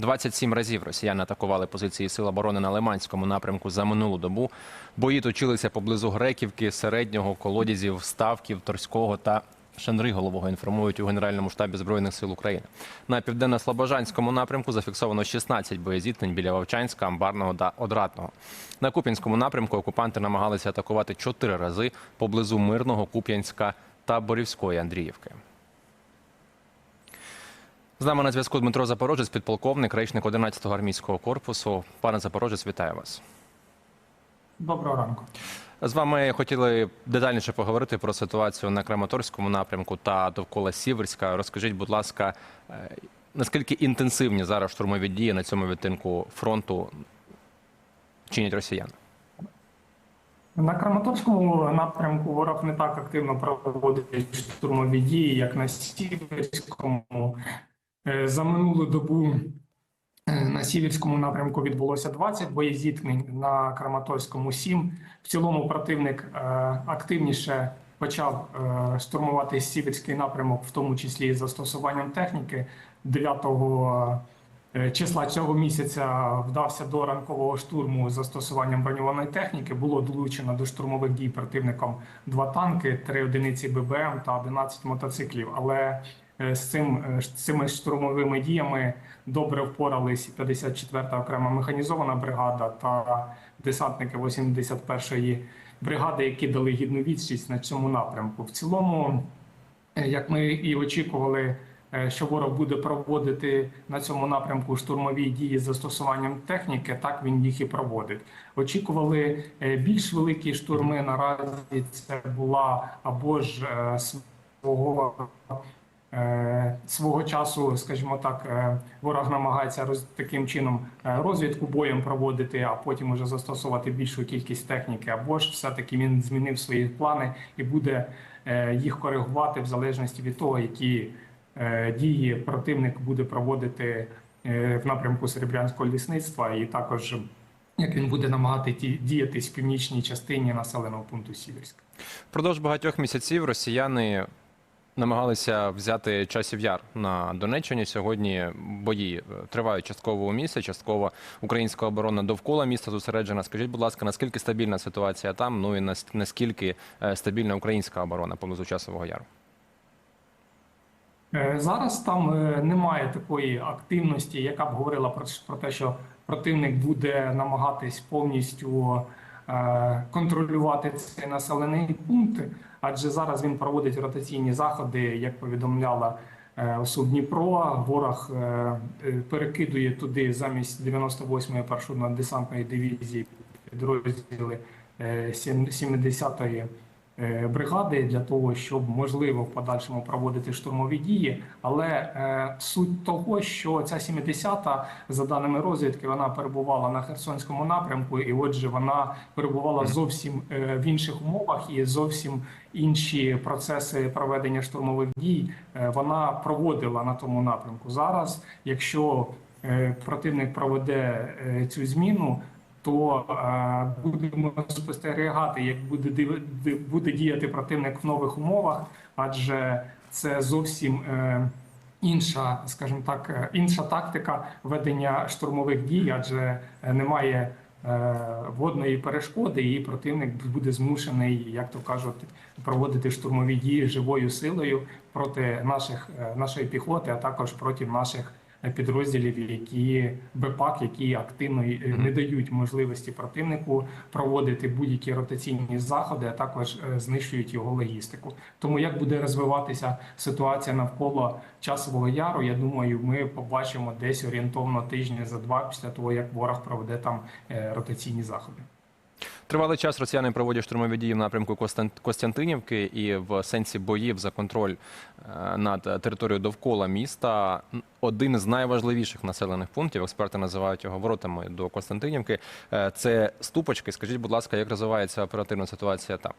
27 разів росіяни атакували позиції сил оборони на Лиманському напрямку за минулу добу. Бої точилися поблизу Греківки, середнього, колодязів, ставків, Торського та Шенриголового. Інформують у Генеральному штабі збройних сил України. На південно-слобожанському напрямку зафіксовано 16 боєзіткнень біля Вовчанська, Амбарного та Одратного. На Куп'янському напрямку окупанти намагалися атакувати чотири рази поблизу Мирного, Куп'янська та Борівської Андріївки. З нами на зв'язку Дмитро Запорожець, підполковник, речник 11-го армійського корпусу. Пане Запорожець, вітаю вас. Доброго ранку. З вами хотіли детальніше поговорити про ситуацію на Краматорському напрямку та довкола Сіверська. Розкажіть, будь ласка, е, наскільки інтенсивні зараз штурмові дії на цьому відтинку фронту чинять росіяни? На Краматорському напрямку ворог не так активно проводить штурмові дії, як на Сіверському. Е, За минулу добу е, на Сіверському напрямку відбулося 20 боєзіткнень, на Краматорському 7. В цілому противник е, активніше почав штурмувати Сіверський напрямок, в тому числі і застосуванням техніки 9 Е, числа цього місяця вдався до ранкового штурму з застосуванням броньованої техніки. Було долучено до штурмових дій противником два танки, три одиниці ББМ та 11 мотоциклів. Але з цим е, з цими штурмовими діями добре впорались 54-та окрема механізована бригада та десантники 81-ї бригади, які дали гідну відсіч на цьому напрямку. В цілому, е, як ми і очікували е, що ворог буде проводити на цьому напрямку штурмові дії з застосуванням техніки, так він їх і проводить. Очікували е, більш великі штурми. Наразі це була або ж е, свого. Е, Свого часу, скажімо так, е, ворог намагається роз, таким чином е, розвідку боєм проводити, а потім уже застосувати більшу кількість техніки, або ж все-таки він змінив свої плани і буде їх коригувати в залежності від того, які дії противник буде проводити в напрямку серебрянського лісництва, і також як він буде намагати діятись в північній частині населеного пункту Сіверська. Впродовж багатьох місяців росіяни намагалися взяти часів яр на Донеччині. Сьогодні бої е, тривають частково у місті, частково українська оборона довкола міста зосереджена. Скажіть, будь ласка, наскільки стабільна ситуація там? Ну і наскільки е, стабільна українська оборона поблизу часового яру? Е, Зараз там немає такої активності, яка б говорила про, те, що противник буде намагатись повністю контролювати цей населений пункт, адже зараз він проводить ротаційні заходи, як повідомляла е, ОСУ Дніпро. Ворог е, е, перекидує туди замість 98-ї парашютно-десантної дивізії підрозділи е, 70-ї е, бригади для того, щоб можливо в подальшому проводити штурмові дії. Але е, суть того, що ця 70-та, за даними розвідки, вона перебувала на Херсонському напрямку, і отже, вона перебувала зовсім е, в інших умовах і зовсім інші процеси проведення штурмових дій е, вона проводила на тому напрямку. Зараз, якщо е, противник проведе е, цю зміну, то е, будемо спостерігати, як буде див- буде діяти противник в нових умовах, адже це зовсім е, інша, скажімо так, е, інша тактика ведення штурмових дій, адже е, немає е, водної перешкоди, і противник буде змушений, як то кажуть, проводити штурмові дії живою силою проти наших е, нашої піхоти, а також проти наших підрозділів, які БПАК, які активно е, не дають можливості противнику проводити будь-які ротаційні заходи, а також е, знищують його логістику. Тому як буде розвиватися ситуація навколо часового яру, я думаю, ми побачимо десь орієнтовно тижня за два після того, як ворог проведе там е, ротаційні заходи. Тривалий час росіяни проводять штурмові дії в напрямку Костян- Костянтинівки і в сенсі боїв за контроль е, над територією довкола міста. Один з найважливіших населених пунктів, експерти називають його воротами до Костянтинівки. Е, Це ступочки. Скажіть, будь ласка, як розвивається оперативна ситуація там?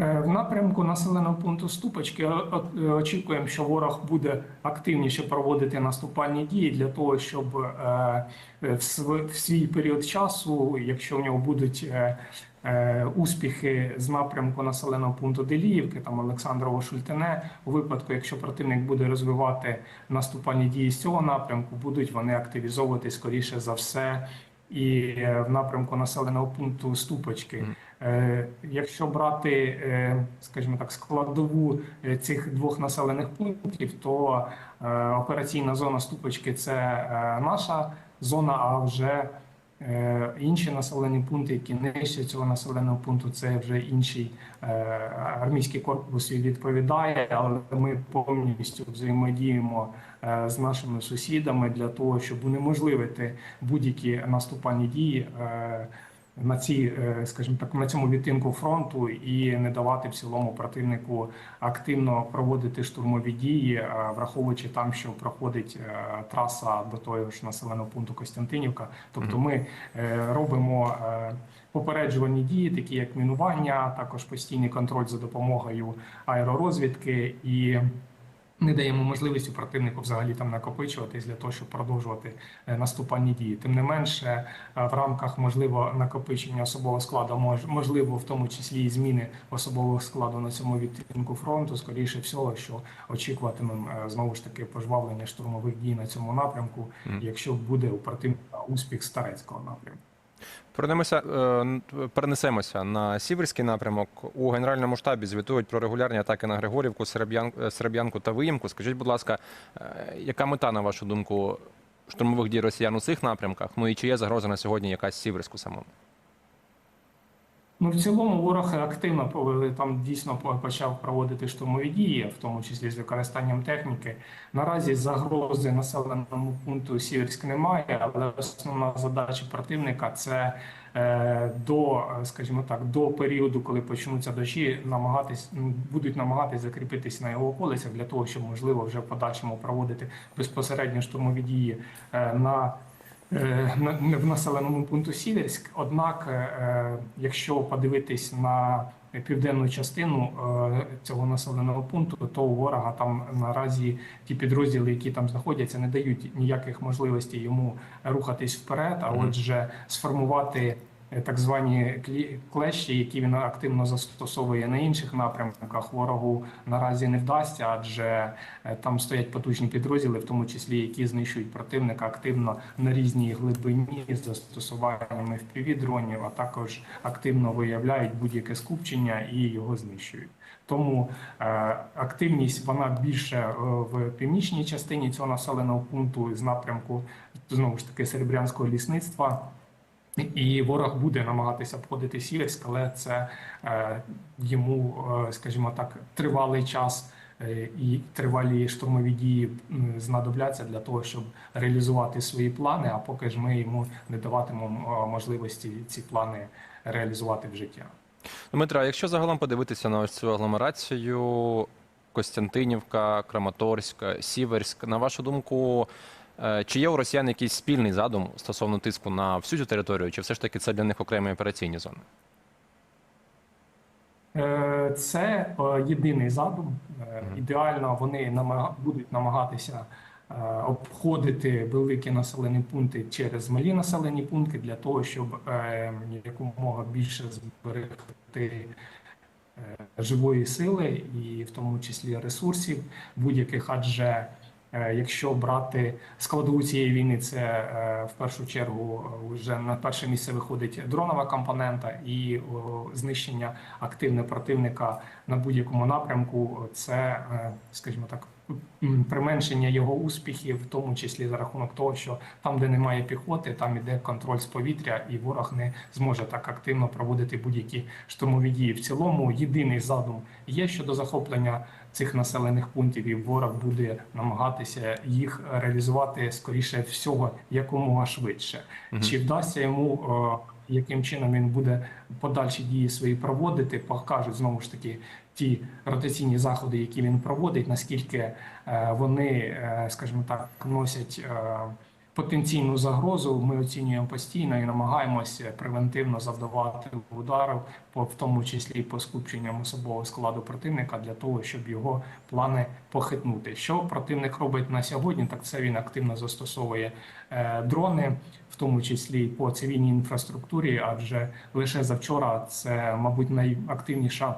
Е, В напрямку населеного пункту Ступочки о- е, очікуємо, що ворог буде активніше проводити наступальні дії для того, щоб е, в свій період часу, якщо в нього будуть е, е, успіхи з напрямку населеного пункту Деліївки, там Олександрово Шультине. У випадку, якщо противник буде розвивати наступальні дії з цього напрямку, будуть вони активізовувати скоріше за все і е, в напрямку населеного пункту Ступочки. Е, Якщо брати, е, скажімо так, складову е, цих двох населених пунктів, то операційна зона Ступочки це наша зона, а вже інші населені пункти, які нижче цього населеного пункту, це вже інший армійський корпус і відповідає, але ми повністю взаємодіємо з нашими сусідами для того, щоб унеможливити будь-які наступальні дії. На цій, е, скажімо так, на цьому відтинку фронту і не давати в цілому противнику активно проводити штурмові дії, е, враховуючи там, що проходить е, траса до того ж населеного пункту Костянтинівка. Тобто, ми робимо попереджувальні дії, такі як мінування, також постійний контроль за допомогою аеророзвідки і. Не даємо можливості противнику взагалі там накопичуватись для того, щоб продовжувати е, наступальні дії. Тим не менше, е, в рамках можливо накопичення особового складу, мож- можливо, в тому числі і зміни особового складу на цьому відтинку фронту. Скоріше всього, що очікуватимемо е, знову ж таки пожвавлення штурмових дій на цьому напрямку, якщо буде у противника успіх з Тарецького напрямку. Перенесемося, е, перенесемося на сіверський напрямок. У генеральному штабі звітують про регулярні атаки на Григорівку, е, Сереб'янку та Виїмку. Скажіть, будь ласка, е, яка мета, на вашу думку, штурмових дій росіян у цих напрямках? Ну і чи є загроза на сьогодні якась сіверську самому? Ну, в цілому ворог активно повели там дійсно почав проводити штурмові дії, в тому числі з використанням техніки. Наразі загрози населеному пункту Сіверськ немає, але основна задача противника це е, до, скажімо так, до періоду, коли почнуться дощі, намагатись будуть намагатись закріпитись на його околицях для того, щоб можливо вже в подальшому проводити безпосередньо штурмові дії е, на- в населеному пункту Сіверськ. Однак, е, е, якщо подивитись на південну частину е, цього населеного пункту, то у ворога там наразі ті підрозділи, які там знаходяться, не дають ніяких можливостей йому рухатись вперед. А отже, сформувати е, так звані клещі, які він активно застосовує на інших напрямках, ворогу наразі не вдасться, адже е, там стоять потужні підрозділи, в тому числі які знищують противника активно на різній глибині з застосуваннями впівдронів, а також активно виявляють будь-яке скупчення і його знищують. Тому е, активність вона більше е, в північній частині цього населеного пункту з напрямку знову ж таки серебрянського лісництва. І ворог буде намагатися обходити Сіверськ, але це е, йому, е, скажімо так, тривалий час е, і тривалі штурмові дії знадобляться для того, щоб реалізувати свої плани. А поки ж ми йому не даватимемо е, можливості ці плани реалізувати в життя. Дмитро, якщо загалом подивитися на ось цю агломерацію Костянтинівка, Краматорськ, Сіверськ, на вашу думку, чи є у росіян якийсь спільний задум стосовно тиску на всю цю територію, чи все ж таки це для них окремі операційні зони? Е, Це е, єдиний задум. Е, Ідеально вони будуть намагатися е, обходити великі населені пункти через малі населені пункти для того, щоб е, якомога більше зберегти е, живої сили і в тому числі ресурсів будь-яких, адже е, якщо брати складову цієї війни, це е, в першу чергу е, вже на перше місце виходить дронова компонента і знищення активне противника на будь-якому напрямку. Це, е, скажімо так, применшення його успіхів, в тому числі за рахунок того, що там, де немає піхоти, там іде контроль з повітря, і ворог не зможе так активно проводити будь-які штурмові дії. В цілому єдиний задум є щодо захоплення цих населених пунктів, і ворог буде намагатися їх реалізувати скоріше всього якомога швидше. Мгм. Чи вдасться йому яким чином він буде подальші дії свої проводити, покажуть знову ж таки ті ротаційні заходи, які він проводить, наскільки е, вони, е, скажімо так, носять е, потенційну загрозу ми оцінюємо постійно і намагаємося превентивно завдавати ударів, по в тому числі по скупченням особового складу противника, для того, щоб його плани похитнути. Що противник робить на сьогодні? Так це він активно застосовує дрони, в тому числі і по цивільній інфраструктурі, адже лише завчора це, мабуть, найактивніша.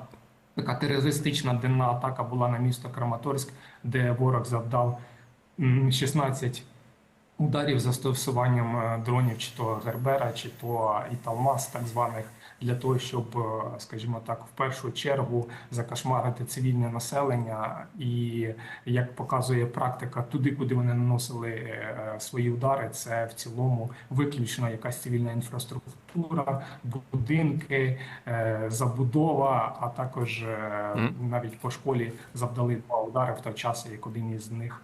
Така терористична денна атака була на місто Краматорськ, де ворог завдав м, 16 ударів застосуванням е, дронів, чи то Гербера, чи то Італмас, так званих, для того, щоб, е, скажімо так, в першу чергу закошмарити цивільне населення. І як показує практика, туди, куди вони наносили е, свої удари, це в цілому виключно якась цивільна інфраструктура, будинки, забудова, а також навіть по школі завдали два удари в той час, як один із них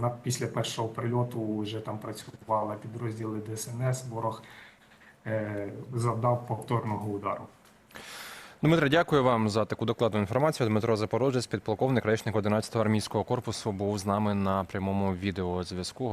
на після першого прильоту вже там працювали підрозділи ДСНС. Ворог е, завдав повторного удару. Дмитро, дякую вам за таку докладну інформацію. Дмитро Запорожець, підполковник, речник 11-го армійського корпусу, був з нами на прямому відеозв'язку.